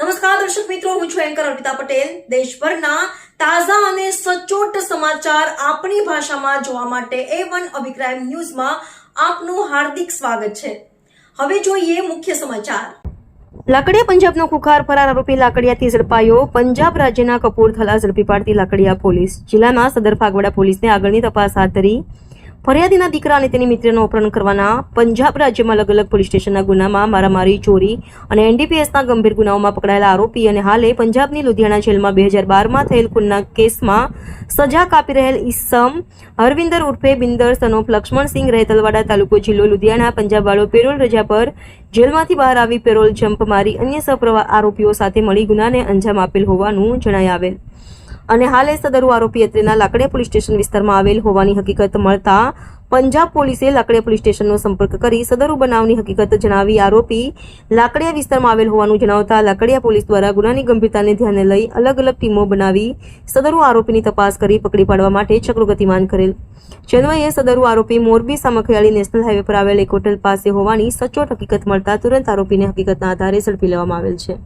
નમસ્કાર, દર્શક મિત્રો, હું છું એન્કર અર્પિતા પટેલ. દેશભરના તાજા અને સચોટ સમાચાર આપણી ભાષામાં જોવા માટે એ વન અભિપ્રાય ન્યૂઝમાં આપનું હાર્દિક સ્વાગત છે. હવે જોઈએ મુખ્ય સમાચાર. લાકડિયા પંજાબનો ખુખાર ફરાર આરોપી લાકડિયાથી ઝડપાયો. પંજાબ રાજ્યના કપૂરથલા ઝડપી પાડતી લાકડિયા પોલીસ. જિલ્લાના સદર ફાગવાડા પોલીસને આગળની તપાસ હાથ ધરી ફરિયાદીના દીકરા અને તેની મિત્રનું અપહરણ કરવાના પંજાબ રાજ્યમાં અલગ અલગ પોલીસ સ્ટેશનના ગુનામાં મારામારી, ચોરી અને એનડીપીએસના ગંભીર ગુનાઓમાં પકડાયેલા આરોપી અને હાલે પંજાબની લુધિયાણા જેલમાં બે હજાર બારમાં થયેલ ખૂનના કેસમાં સજા કાપી રહેલ ઈસમ, હરવિંદર ઉર્ફે બિંદર સનોફ લક્ષ્મણસિંહ રહેતલવાડા તાલુકો જિલ્લો લુધિયાણા, પંજાબવાળો પેરોલ રજા પર જેલમાંથી બહાર આવી પેરોલ જમ્પ મારી અન્ય સપ્રવા આરોપીઓ સાથે મળી ગુનાને અંજામ આપેલ હોવાનું જણાય આવેલ. અને હાલે સદરુ આરોપી અત્રેના લાકડિયા પોલીસ સ્ટેશન વિસ્તારમાં આવેલ હોવાની હકીકત મળતા પંજાબ પોલીસે લાકડિયા પોલીસ સ્ટેશનનો સંપર્ક કરી સદરુ બનાવની હકીકત જણાવી આરોપી લાકડિયા વિસ્તારમાં આવેલ હોવાનું જણાવતા લાકડિયા પોલીસ દ્વારા ગુનાની ગંભીરતાને ધ્યાને લઈ અલગ અલગ ટીમો બનાવી સદરુ આરોપીની તપાસ કરી પકડી પાડવા માટે ચક્રો ગતિમાન કરેલ. જેન્વયે સદરુ આરોપી મોરબી સામખિયાળી નેશનલ હાઈવે પર આવેલ એક હોટેલ પાસે હોવાની સચોટ હકીકત મળતા તુરંત આરોપીને હકીકતના આધારે ઝડપી લેવામાં આવેલ છે.